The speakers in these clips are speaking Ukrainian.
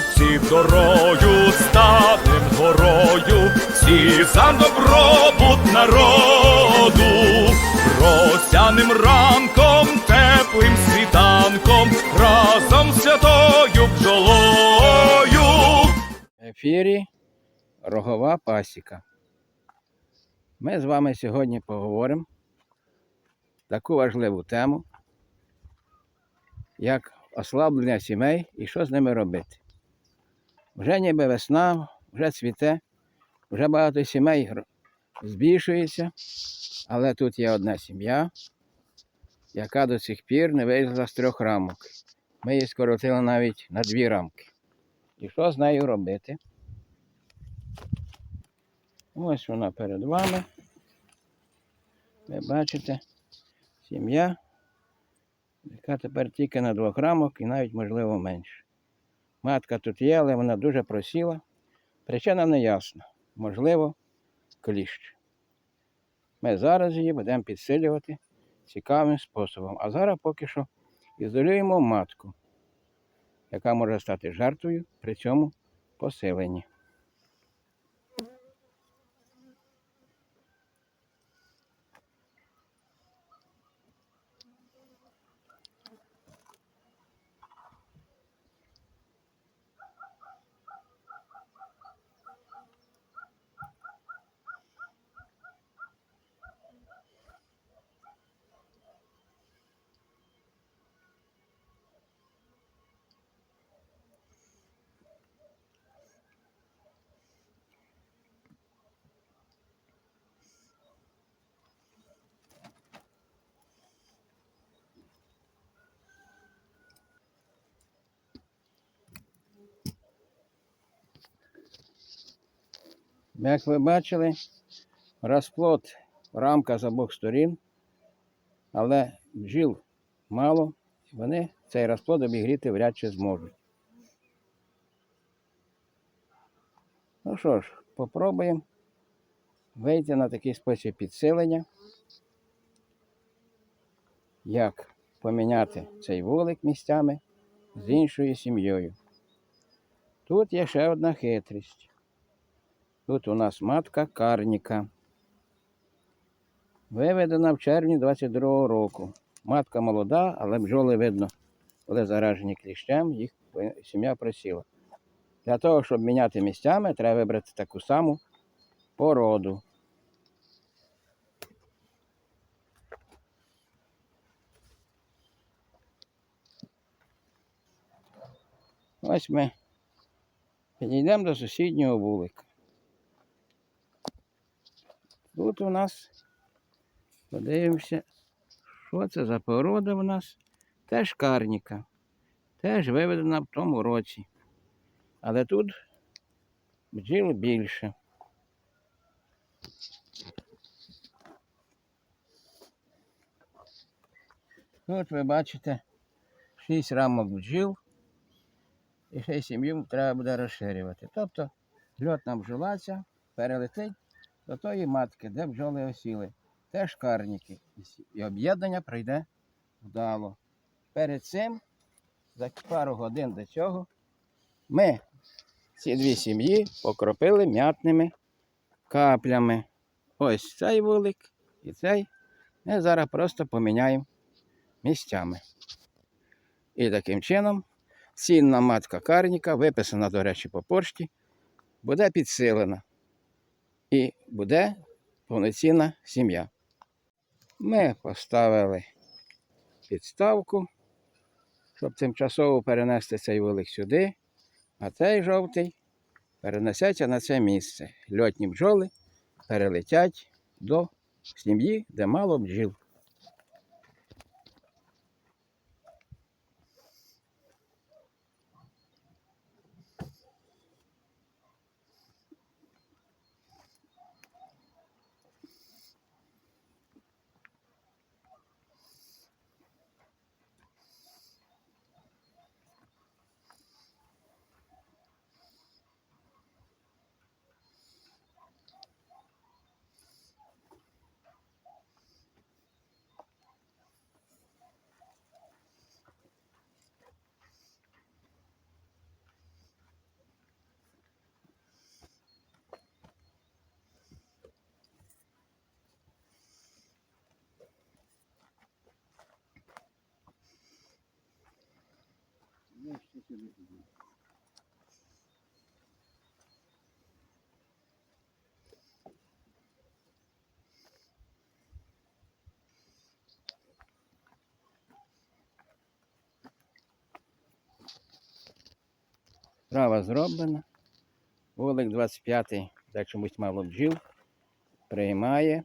хлопці дорою, станем горою, всі за добробут народу, росяним ранком, теплим світанком, разом з святою бджолою. В ефірі Рогова Пасіка. Ми з вами сьогодні поговоримо таку важливу тему, як ослаблення сімей і що з ними робити. Вже ніби весна, вже цвіте, вже багато сімей збільшується, але тут є одна сім'я, яка до сих пір не вийшла з трьох рамок. Ми її скоротили навіть на дві рамки. І що з нею робити? Ось вона перед вами. Ви бачите, сім'я, яка тепер тільки на двох рамок і навіть, можливо, менше. Матка тут є, але вона дуже просіла. Причина не ясна. Можливо, кліщ. Ми зараз її будемо підсилювати цікавим способом. А зараз поки що ізолюємо матку, яка може стати жертвою при цьому посиленні. Як ви бачили, розплод рамка з обох сторін, але бджіл мало, вони цей розплод обігріти вряд чи зможуть. Ну що ж, попробуємо вийти на такий спосіб підсилення, як поміняти цей вулик місцями з іншою сім'єю. Тут є ще одна хитрість. Тут у нас матка карніка. Виведена в червні 22-го року. Матка молода, але бджоли видно, коли заражені кліщем, їх сім'я просіла. Для того, щоб міняти місцями, треба вибрати таку саму породу. Ось ми підійдемо до сусіднього вулика. Тут у нас подивимося, що це за порода у нас. Теж карніка. Теж виведена в тому році. Але тут бджіл більше. Тут ви бачите 6 рамок бджіл. І ще сім'ю треба буде розширювати. Тобто льотна бджолаця перелетить до тої матки, де бджоли осіли. Теж карніки. І об'єднання пройде вдало. Перед цим, за пару годин до цього, ми ці дві сім'ї покропили м'ятними каплями. Ось цей вулик і цей. Ми зараз просто поміняємо місцями. І таким чином цінна матка карніка, виписана, до речі, по пошті, буде підсилена і буде повноцінна сім'я. Ми поставили підставку, щоб тимчасово перенести цей вулик сюди, а цей жовтий перенесеться на це місце. Льотні бджоли перелетять до сім'ї, де мало бджіл. Справа зроблена. Вулик 25-й, де чомусь мало бджіл, приймає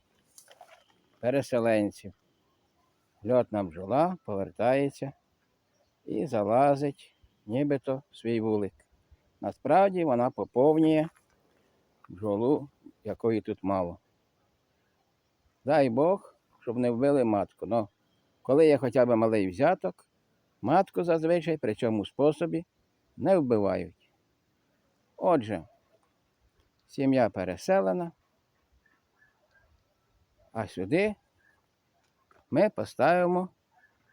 переселенців. Льотна бджола повертається і залазить нібито свій вулик. Насправді вона поповнює бджолу, якої тут мало. Дай Бог, щоб не вбили матку. Но коли є хоча б малий взяток, матку зазвичай при цьому способі не вбивають. Отже, сім'я переселена, а сюди ми поставимо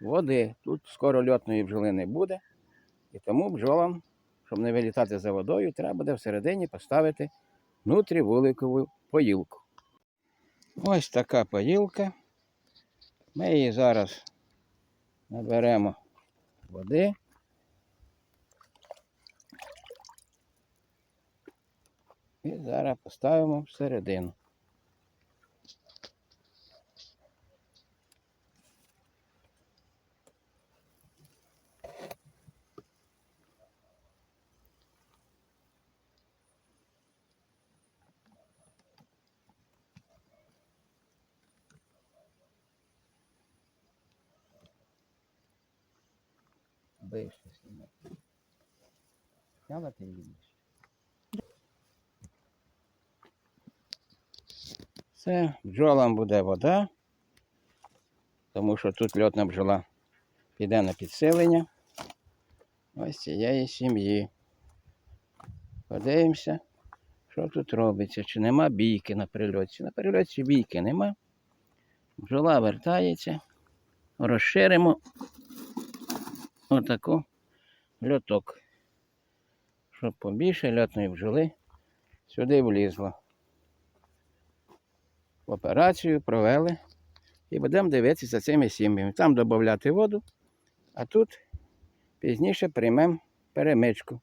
води. Тут скоро льотної бджоли не буде, і тому бджолам, щоб не вилітати за водою, треба буде всередині поставити внутрівуликову поїлку. Ось така поїлка. Ми її зараз наберемо води. І зараз поставимо всередину. Бивши сніме. Сняла ти її? Це бджолам буде вода, тому що тут льотна бджола піде на підсилення ось цієї сім'ї. Подивимося, що тут робиться, чи нема бійки на прильоті. На прильоті бійки нема. Бджола вертається. Розширимо отаку льоток, щоб побільше льотної бджоли сюди влізло. Операцію провели і будемо дивитися за цими сім'ями. Там додати воду, а тут пізніше приймемо перемичку.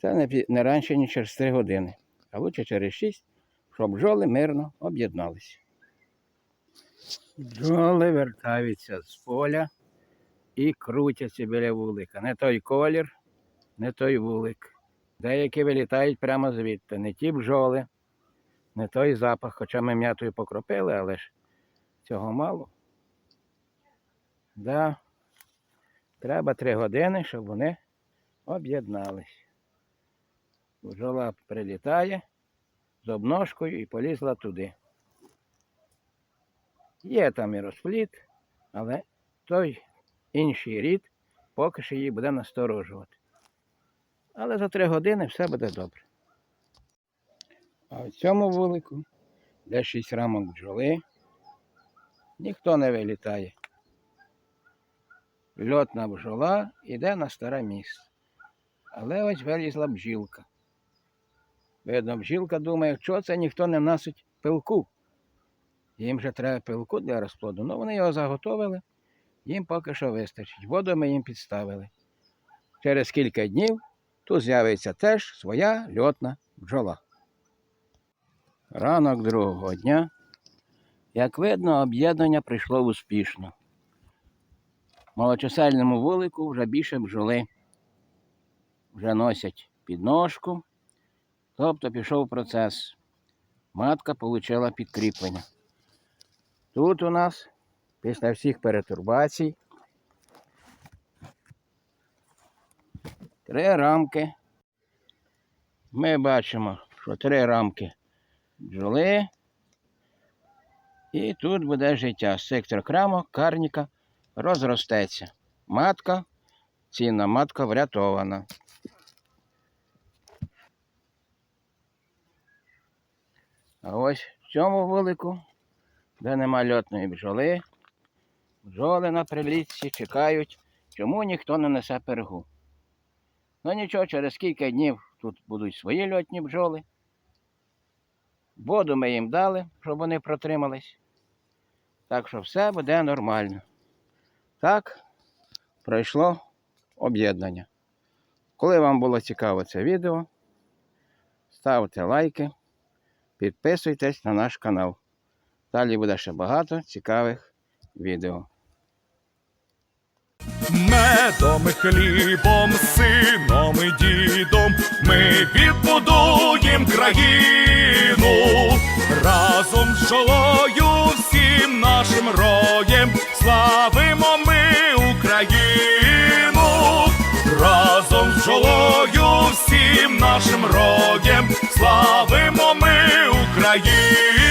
Це не, раніше, ніж через 3 години, а лучше через 6, щоб бджоли мирно об'єдналися. Бджоли вертаються з поля і крутяться біля вулика. Не той колір, не той вулик. Деякі вилітають прямо звідти, не ті бджоли, не той запах, хоча ми м'ятою покропили, але ж цього мало. Да. Треба три години, щоб вони об'єднались. Бджола прилітає з обножкою і полізла туди. Є там і розпліт, але той інший рід поки що її буде насторожувати. Але за три години все буде добре. А в цьому вулику, де шість рамок бджоли, ніхто не вилітає. Льотна бджола йде на старе місце. Але ось вилізла бджілка. Видно, бджілка думає, що це ніхто не носить пилку. Їм же треба пилку для розплоду. Ну вони його заготовили, їм поки що вистачить. Воду ми їм підставили. Через кілька днів тут з'явиться теж своя льотна бджола. Ранок другого дня. Як видно, об'єднання прийшло успішно. В малочисельному вулику вже більше бджоли. Вже носять підножку, тобто пішов процес. Матка отримала підкріплення. Тут у нас після всіх перетурбацій три рамки. Ми бачимо, що три рамки бджоли. І тут буде життя. Сектор крамок, карніка розростеться. Матка, цінна матка врятована. А ось в цьому вулику, де нема льотної бджоли, бджоли на прилітці чекають, чому ніхто не несе пергу. Ну нічого, через кілька днів тут будуть свої льотні бджоли. Воду ми їм дали, щоб вони протримались. Так що все буде нормально. Так пройшло об'єднання. Коли вам було цікаво це відео, ставте лайки, підписуйтесь на наш канал. Далі буде ще багато цікавих відео. Медом і хлібом, сином і дідом ми відбудуєм країну разом з жолою всім нашим роєм славимо ми Україну, разом з жолою всім нашим роєм славимо ми Україну.